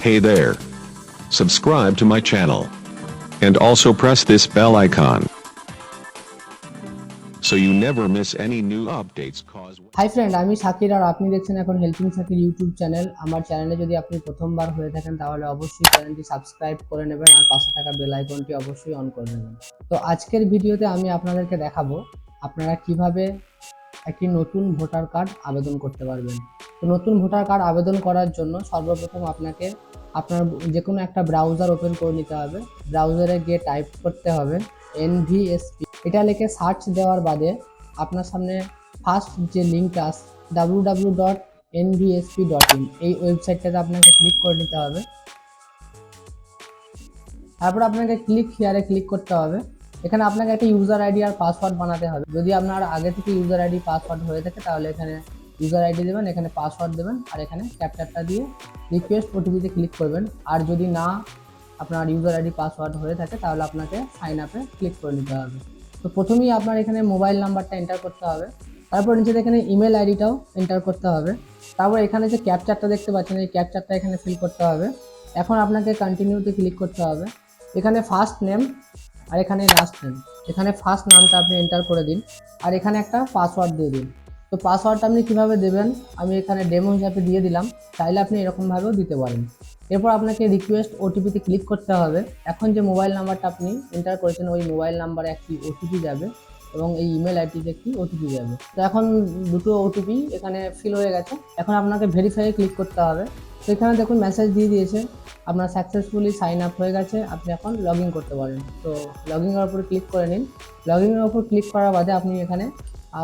Hey there. Subscribe to my channel. And also press this bell icon. So you never miss any new updates, cause hi friend আমি শাকির আর আপনি দেখছেন এখন helping Shakir YouTube channel আমার চ্যানেলে যদি আপনি প্রথমবার হয়ে থাকেন, তাহলে অবশ্যই চ্যানেলটি সাবস্ক্রাইব করে নেবেন আর পাশে থাকা বেল আইকনটি অবশ্যই অন করে নেবেন তো আজকের ভিডিওতে আমি আপনাদেরকে দেখাবো আপনারা কীভাবে একটি নতুন ভোটার কার্ড আবেদন করতে পারবেন। তো নতুন ভোটার কার্ড আবেদন করার জন্য সর্বপ্রথম আপনাকে আপনার যে কোনো একটা ব্রাউজার ওপেন করে নিতে হবে। ব্রাউজারে গিয়ে টাইপ করতে হবে এনভিএসপি এটা লিখে সার্চ দেওয়ার বাদে আপনার সামনে ফার্স্ট যে লিঙ্কটা আস W W dot N NVSP dot in এই ওয়েবসাইটটাতে আপনাকে ক্লিক করে নিতে হবে। তারপর আপনাকে ক্লিক হিয়ারে ক্লিক করতে হবে। এখানে আপনাকে একটা ইউজার আইডি আর পাসওয়ার্ড বানাতে হবে। যদি আপনার আগে থেকে ইউজার আইডি পাসওয়ার্ড হয়ে থাকে, তাহলে এখানে ইউজার আইডি দেবেন, এখানে পাসওয়ার্ড দেবেন, আর এখানে ক্যাপচারটা দিয়ে রিকোয়েস্ট ওটিপিতে ক্লিক করবেন। আর যদি না আপনার ইউজার আইডি পাসওয়ার্ড হয়ে থাকে, তাহলে আপনাকে সাইন আপে ক্লিক করে নিতে হবে। তো প্রথমেই আপনার এখানে মোবাইল নাম্বারটা এন্টার করতে হবে। তারপর নিচে এখানে ইমেল আইডিটাও এন্টার করতে হবে। তারপর এখানে যে ক্যাপচারটা দেখতে পাচ্ছেন, এই ক্যাপচারটা এখানে ফিল করতে হবে। এখন আপনাকে কন্টিনিউতে ক্লিক করতে হবে। এখানে ফার্স্ট নেম আর এখানে লাস্ট নেম এখানে ফার্স্ট নামটা আপনি এন্টার করে দিন। আর এখানে একটা পাসওয়ার্ড দিয়ে দিন। তো পাসওয়ার্ডটা আপনি কীভাবে দেবেন? আমি এখানে ডেমো হিসাবে দিয়ে দিলাম। চাইলে আপনি এরকমভাবেও দিতে পারেন। এরপর আপনাকে রিকোয়েস্ট ওটিপিতে ক্লিক করতে হবে। এখন যে মোবাইল নাম্বারটা আপনি এন্টার করেছেন, ওই মোবাইল নাম্বারে একটি ওটিপি যাবে এবং এই ইমেল আইডিতে একটি ওটিপি যাবে। তো এখন দুটো ওটিপি এখানে ফিল হয়ে গেছে। এখন আপনাকে ভেরিফাই ক্লিক করতে হবে। তো এখানে দেখুন মেসেজ দিয়ে দিয়েছে, আপনার সাকসেসফুলি সাইন আপ হয়ে গেছে, আপনি এখন লগ ইন করতে পারেন। তো লগ ইনের উপর ক্লিক করে নিন। লগ ইনের ওপর ক্লিক করার বাদে আপনি এখানে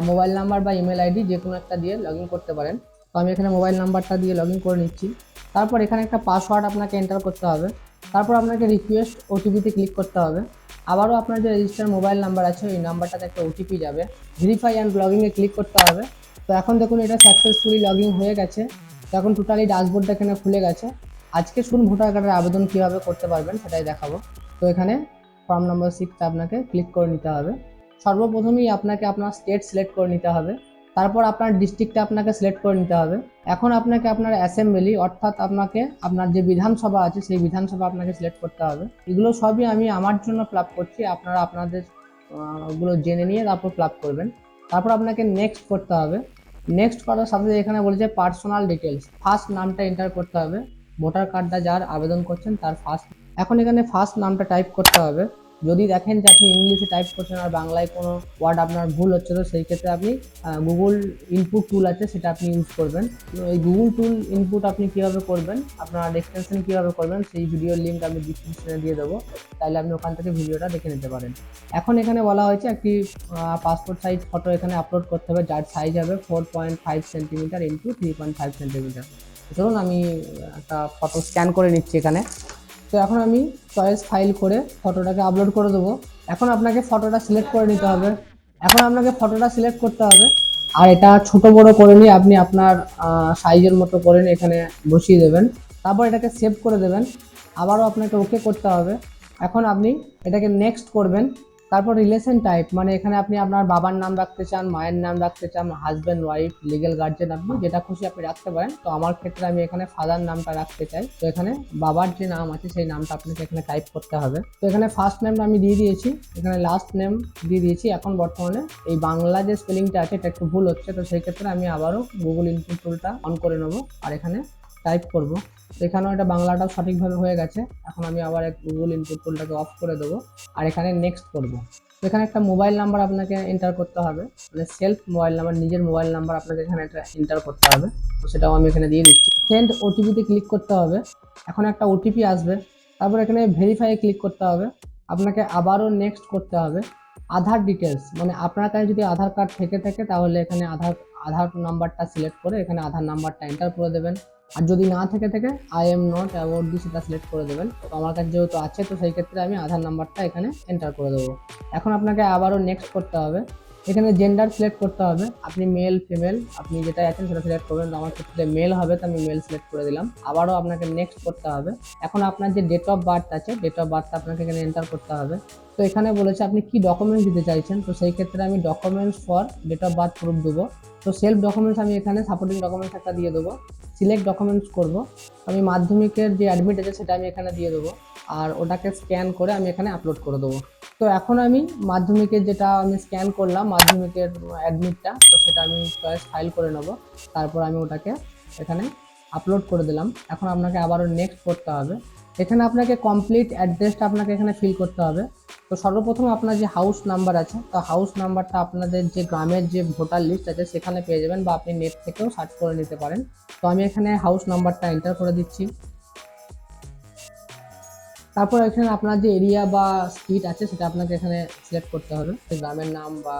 মোবাইল নাম্বার বা ইমেল আইডি যে কোনো একটা দিয়ে লগ ইন করতে পারেন। তো আমি এখানে মোবাইল নাম্বারটা দিয়ে লগ ইন করে নিচ্ছি। তারপর এখানে একটা পাসওয়ার্ড আপনাকে এন্টার করতে হবে। তারপর আপনাকে রিকোয়েস্ট ওটিপিতে ক্লিক করতে হবে। আবারও আপনার যে রেজিস্টার মোবাইল নাম্বার আছে, ওই নাম্বারটাতে একটা ওটিপি যাবে। ভেরিফাই অ্যান্ড লগিংয়ে ক্লিক করতে হবে। তো এখন দেখুন এটা সাকসেসফুলি লগ ইন হয়ে গেছে। তো এখন টোটালি ড্যাশবোর্ডটা এখানে খুলে গেছে। আজকে শুন ভোটার কার্ডের আবেদন কীভাবে করতে পারবেন সেটাই দেখাবো। তো এখানে ফর্ম নম্বর সিক্সটা আপনাকে ক্লিক করে নিতে হবে। সর্বপ্রথমেই আপনাকে আপনার স্টেট সিলেক্ট করে নিতে হবে। তারপর আপনার ডিস্ট্রিক্টটা আপনাকে সিলেক্ট করে নিতে হবে। এখন আপনাকে আপনার অ্যাসেম্বলি অর্থাৎ আপনাকে আপনার যে বিধানসভা আছে, সেই বিধানসভা আপনাকে সিলেক্ট করতে হবে। এগুলো সবই আমি আমার জন্য ফ্লাপ করছি। আপনারা আপনাদের ওগুলো জেনে নিয়ে তারপর ফ্লাপ করবেন। তারপর আপনাকে নেক্সট করতে হবে। নেক্সট করার সাথে এখানে বলেছে পার্সোনাল ডিটেলস ফার্স্ট নামটা এন্টার করতে হবে। ভোটার কার্ডটা যার আবেদন করছেন তার ফার্স্ট এখন এখানে ফার্স্ট নামটা টাইপ করতে হবে। যদি দেখেন যে আপনি ইংলিশে টাইপ করছেন আর বাংলায় কোনো ওয়ার্ড আপনার ভুল হচ্ছে, তো সেই ক্ষেত্রে আপনি গুগল ইনপুট টুল আছে, সেটা আপনি ইউজ করবেন। এই গুগল টুল ইনপুট আপনি কীভাবে করবেন, আপনার এক্সটেনশন কীভাবে করবেন, সেই ভিডিওর লিঙ্ক আমি ডিসক্রিপশনে দিয়ে দেবো। তাহলে আপনি ওখান থেকে ভিডিওটা দেখে নিতে পারেন। এখন এখানে বলা হয়েছে একটি পাসপোর্ট সাইজ ফটো এখানে আপলোড করতে হবে, যার সাইজ হবে four point five centimetre into three point five centimetre ধরুন আমি একটা ফটো স্ক্যান করে নিচ্ছি এখানে। তো এখন আমি চয়েস ফাইল করে ফটোটাকে আপলোড করে দেবো। এখন আপনাকে ফটোটা সিলেক্ট করে নিতে হবে। এখন আপনাকে ফটোটা সিলেক্ট করতে হবে। আর এটা ছোট বড় করে নিয়ে আপনি আপনার সাইজের মতো করে নিয়ে এখানে বসিয়ে দেবেন। তারপর এটাকে সেভ করে দেবেন। আবারও আপনাকে ওকে করতে হবে। এখন আপনি এটাকে নেক্সট করবেন। তারপর রিলেশন টাইপ মানে এখানে আপনি আপনার বাবার নাম রাখতে চান, মায়ের নাম রাখতে চান হাজব্যান্ড ওয়াইফ লিগেল গার্জেন আপনি যেটা খুশি আপনি রাখতে পারেন। তো আমার ক্ষেত্রে আমি এখানে ফাদার নামটা রাখতে চাই। তো এখানে বাবার যে নাম আছে সেই নামটা আপনাকে এখানে টাইপ করতে হবে। তো এখানে ফার্স্ট নেমটা আমি দিয়ে দিয়েছি। এখানে লাস্ট নেম দিয়ে দিয়েছি। এখন বর্তমানে এই বাংলা যে স্পেলিংটা আছে, এটা একটু ভুল হচ্ছে। তো সেই ক্ষেত্রে আমি আবারও গুগল ইনপুট টুলটা অন করে নেব। আর এখানে টাইপ করব। এখানেও এটা বাংলাটাও সঠিকভাবে হয়ে গেছে। এখন আমি আবার এক গুগল ইনপুট টুলটাকে অফ করে দেবো আর এখানে নেক্সট করব। এখানে একটা মোবাইল নাম্বার আপনাকে এন্টার করতে হবে। মানে সেলফ মোবাইল নাম্বার নিজের মোবাইল নাম্বার আপনাকে এখানে একটা এন্টার করতে হবে। তো সেটাও আমি এখানে দিয়ে দিচ্ছি। সেন্ড ওটিপিতে ক্লিক করতে হবে। এখন একটা ওটিপি আসবে। তারপর এখানে ভেরিফাই ক্লিক করতে হবে। আপনাকে আবারও নেক্সট করতে হবে। আধার ডিটেলস মানে আপনার কাছে যদি আধার কার্ড থেকে থাকে, তাহলে এখানে আধার আধার নাম্বারটা সিলেক্ট করে এখানে আধার নাম্বারটা এন্টার করে দেবেন। আর যদি না থেকে থাকে আই এম নট অ্যাওয়ার্ড দি সেটা সিলেক্ট করে দেবেন। তো আমার কাছে যেহেতু আছে, তো সেই ক্ষেত্রে আমি আধার নাম্বারটা এখানে এন্টার করে দেবো। এখন আপনাকে আবারও নেক্সট করতে হবে। এখানে জেন্ডার সিলেক্ট করতে হবে। আপনি মেল ফিমেল আপনি যেটা আছেন সেটা সিলেক্ট করবেন। আমার ক্ষেত্রে মেল হবে, তো আমি মেল সিলেক্ট করে দিলাম। আবারও আপনাকে নেক্সট করতে হবে। এখন আপনার যে ডেট অফ বার্থ আছে ডেট অফ বার্থটা আপনাকে এখানে এন্টার করতে হবে। তো এখানে বলেছে আপনি কি ডকুমেন্টস দিতে চাইছেন? তো সেই ক্ষেত্রে আমি documents for date of birth proof দেবো। তো সেলফ ডকুমেন্টস আমি এখানে সাপোর্টিং ডকুমেন্টস একটা দিয়ে দেবো। সিলেক্ট ডকুমেন্টস করব। আমি মাধ্যমিকের যে অ্যাডমিট আছে সেটা আমি এখানে দিয়ে দেবো। আর ওটাকে স্ক্যান করে আমি এখানে আপলোড করে দেবো। তো এখন আমি মাধ্যমিকের যেটা আমি স্ক্যান করলাম, মাধ্যমিকের অ্যাডমিটটা তো সেটা আমি চয়েস ফাইল করে নেব। তারপর আমি ওটাকে এখানে আপলোড করে দিলাম। এখন আপনাকে আবারও নেক্সট করতে হবে। এখানে আপনাকে কমপ্লিট অ্যাড্রেসটা আপনাকে এখানে ফিল করতে হবে। তো সর্বপ্রথম আপনার যে হাউস নাম্বার আছে, তো হাউস নাম্বারটা আপনাদের যে গ্রামের যে ভোটার লিস্ট আছে, সেখানে পেয়ে যাবেন বা আপনি নেট থেকেও সার্চ করে নিতে পারেন। তো আমি এখানে হাউস নাম্বারটা এন্টার করে দিচ্ছি। তারপর এখানে আপনার যে এরিয়া বা স্ট্রিট আছে, সেটা আপনাকে এখানে সিলেক্ট করতে হবে। গ্রামের নাম বা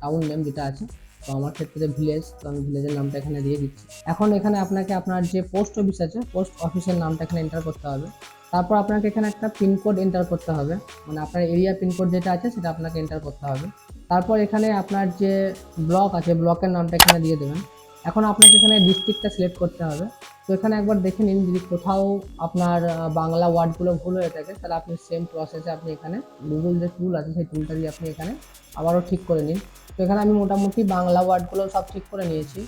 টাউন নেম যেটা আছে। তো আমার ক্ষেত্রে ভিলেজ তো আমি ভিলেজের নামটা এখানে দিয়ে দিচ্ছি। এখন এখানে আপনাকে আপনার যে পোস্ট অফিস আছে পোস্ট অফিসের নামটা এখানে এন্টার করতে হবে। তারপর আপনাকে এখানে একটা পিনকোড এন্টার করতে হবে। মানে আপনার এরিয়া পিনকোড যেটা আছে, সেটা আপনাকে এন্টার করতে হবে। তারপর এখানে আপনার যে ব্লক আছে ব্লকের নামটা এখানে দিয়ে দেবেন। এখন আপনাকে এখানে ডিস্ট্রিক্টটা সিলেক্ট করতে হবে। তো এখানে একবার দেখে নিন যদি কোথাও আপনার বাংলা ওয়ার্ডগুলো ভুল হয়ে থাকে, তাহলে আপনি সেম প্রসেসে আপনি এখানে গুগল যে টুল আছে, সেই টুলটা দিয়ে আপনি এখানে আবারও ঠিক করে নিন। তো এখানে আমি মোটামুটি বাংলা ওয়ার্ডগুলো সব ঠিক করে নিয়েছি।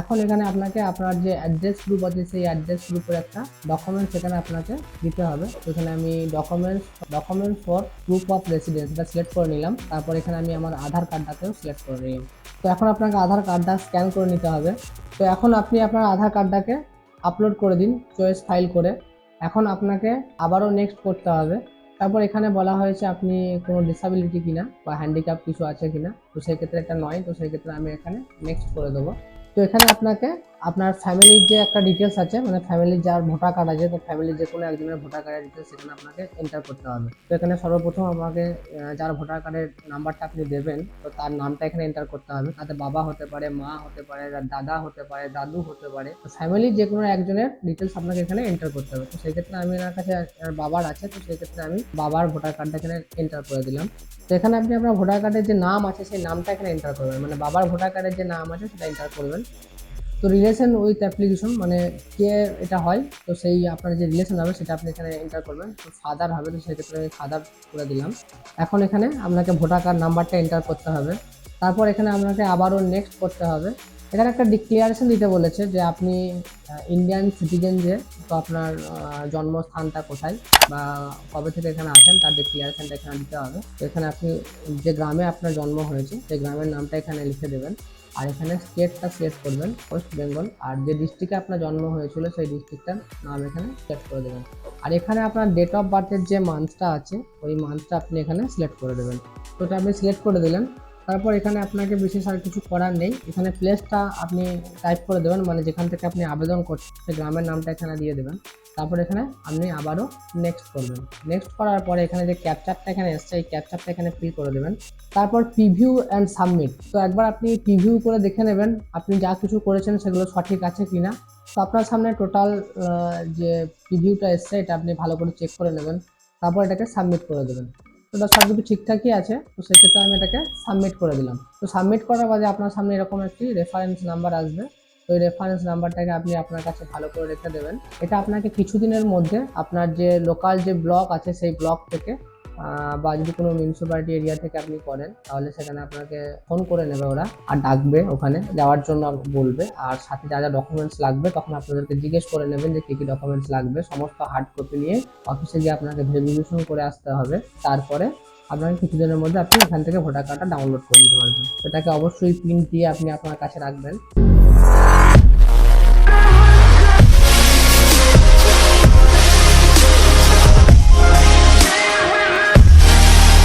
এখন এখানে আপনাকে আপনার যে অ্যাড্রেস গ্রুপ আছে, সেই অ্যাড্রেস গ্রুপের একটা ডকুমেন্টস এখানে আপনাকে দিতে হবে। তো এখানে আমি documents documents for proof of residence এটা সিলেক্ট করে নিলাম। তারপর এখানে আমি আমার আধার কার্ডটাকেও সিলেক্ট করে নিলাম। তো এখন আপনাকে আধার কার্ডটা স্ক্যান করে নিতে হবে। তো এখন আপনি আপনার আধার কার্ডটাকে আপলোড করে দিন চয়েস ফাইল করে। এখন আপনাকে আবারও নেক্সট করতে হবে। তারপর এখানে বলা হয়েছে আপনি কোনো ডিসাবিলিটি কিনা বা হ্যান্ডিক্যাপ কিছু আছে কিনা, তো সেক্ষেত্রে একটা নয়, তো সেক্ষেত্রে আমি এখানে নেক্সট করে দেবো। তো এখানে আপনাকে আপনার ফ্যামিলির যে একটা ডিটেলস আছে মানে ফ্যামিলির যার ভোটার কার্ড আছে, তো ফ্যামিলির যে কোনো একজনের ভোটার কার্ডের ডিটেলস সেখানে আপনাকে এন্টার করতে হবে। তো এখানে সর্বপ্রথম আমাকে যার ভোটার কার্ডের নাম্বারটা আপনি দেবেন, তো তার নামটা এখানে এন্টার করতে হবে। তাতে বাবা হতে পারে, মা হতে পারে দাদা হতে পারে, দাদু হতে পারে, তো ফ্যামিলির যে কোনো একজনের ডিটেলস আপনাকে এখানে এন্টার করতে হবে। তো সেই ক্ষেত্রে আমি আমার কাছে বাবার আছে, তো সেই ক্ষেত্রে আমি বাবার ভোটার কার্ডটা এখানে এন্টার করে দিলাম। তো এখানে আপনি আপনার ভোটার কার্ডের যে নাম আছে, সেই নামটা এখানে এন্টার করবেন। মানে বাবার ভোটার কার্ডের যে নাম আছে, সেটা এন্টার করবেন। তো রিলেশন উইথ অ্যাপ্লিকেশন মানে কে এটা হয়, তো সেই আপনার যে রিলেশন হবে সেটা আপনি এখানে এন্টার করবেন। তো ফাদার হবে, তো সেক্ষেত্রে আমি ফাদার করে দিলাম। এখন এখানে আপনাকে ভোটার কার্ড নাম্বারটা এন্টার করতে হবে। তারপর এখানে আপনাকে আবারও নেক্সট করতে হবে। এখানে একটা ডিক্লিয়ারেশন দিতে বলেছে যে আপনি ইন্ডিয়ান সিটিজেন যে, তো আপনার জন্মস্থানটা কোথায় বা কবে থেকে এখানে আসেন তার ডিক্লিয়ারেশনটা এখানে দিতে হবে। তো এখানে আপনি যে গ্রামে আপনার জন্ম হয়েছে, সেই গ্রামের নামটা এখানে লিখে দেবেন। আর এখানে স্টেটটা সিলেক্ট করবেন ওয়েস্ট বেঙ্গল আর যে ডিস্ট্রিক্টে আপনার জন্ম হয়েছিল, সেই ডিস্ট্রিক্টটার নাম এখানে সিলেক্ট করে দেবেন। আর এখানে আপনার ডেট অফ বার্থের যে মান্থটা আছে, ওই মান্থটা আপনি এখানে সিলেক্ট করে দেবেন। তো ওটা আপনি সিলেক্ট করে দিলেন তারপর এখানে আপনাকে বিশেষ আর কিছু করার নেই। এখানে প্লেসটা আপনি টাইপ করে দেবেন মানে যেখান থেকে আপনি আবেদন করছেন, সেই গ্রামের নামটা এখানে দিয়ে দেবেন। তারপর এখানে আপনি আবারও নেক্সট করবেন। নেক্সট করার পরে এখানে যে ক্যাপচারটা এখানে এসছে, এই ক্যাপচারটা এখানে ফিল করে দেবেন। তারপর প্রিভিউ অ্যান্ড সাবমিট তো একবার আপনি প্রিভিউ করে দেখে নেবেন, আপনি যা কিছু করেছেন সেগুলো সঠিক আছে কিনা। তো আপনার সামনে টোটাল যে প্রিভিউটা এসছে, এটা আপনি ভালো করে চেক করে নেবেন। তারপর এটাকে সাবমিট করে দেবেন। ওটা সব কিছু ঠিকঠাকই আছে, তো সেক্ষেত্রে আমি এটাকে সাবমিট করে দিলাম। তো সাবমিট করার বাদে আপনার সামনে এরকম একটি রেফারেন্স নাম্বার আসবে। তো এই রেফারেন্স নাম্বারটাকে আপনি আপনার কাছে ভালো করে রেখে দেবেন। এটা আপনাকে কিছুদিনের মধ্যে আপনার যে লোকাল যে ব্লক আছে, সেই ব্লক থেকে বা যদি কোনো মিউনিসিপ্যালিটি এরিয়া থেকে আপনি করেন, তাহলে সেখানে আপনাকে ফোন করে নেবে ওরা আর ডাকবে ওখানে। যাওয়ার জন্য বলবে। আর সাথে যা যা ডকুমেন্টস লাগবে, তখন আপনাদেরকে জিজ্ঞেস করে নেবেন যে কী কী ডকুমেন্টস লাগবে। সমস্ত হার্ড কপি নিয়ে অফিসে গিয়ে আপনাকে ভেরিফিকেশন করে আসতে হবে। তারপরে আপনাকে কিছুদিনের মধ্যে আপনি এখান থেকে ভোটার কার্ডটা ডাউনলোড করে নিতে পারবেন। এটাকে অবশ্যই প্রিন্ট দিয়ে আপনি আপনার কাছে রাখবেন।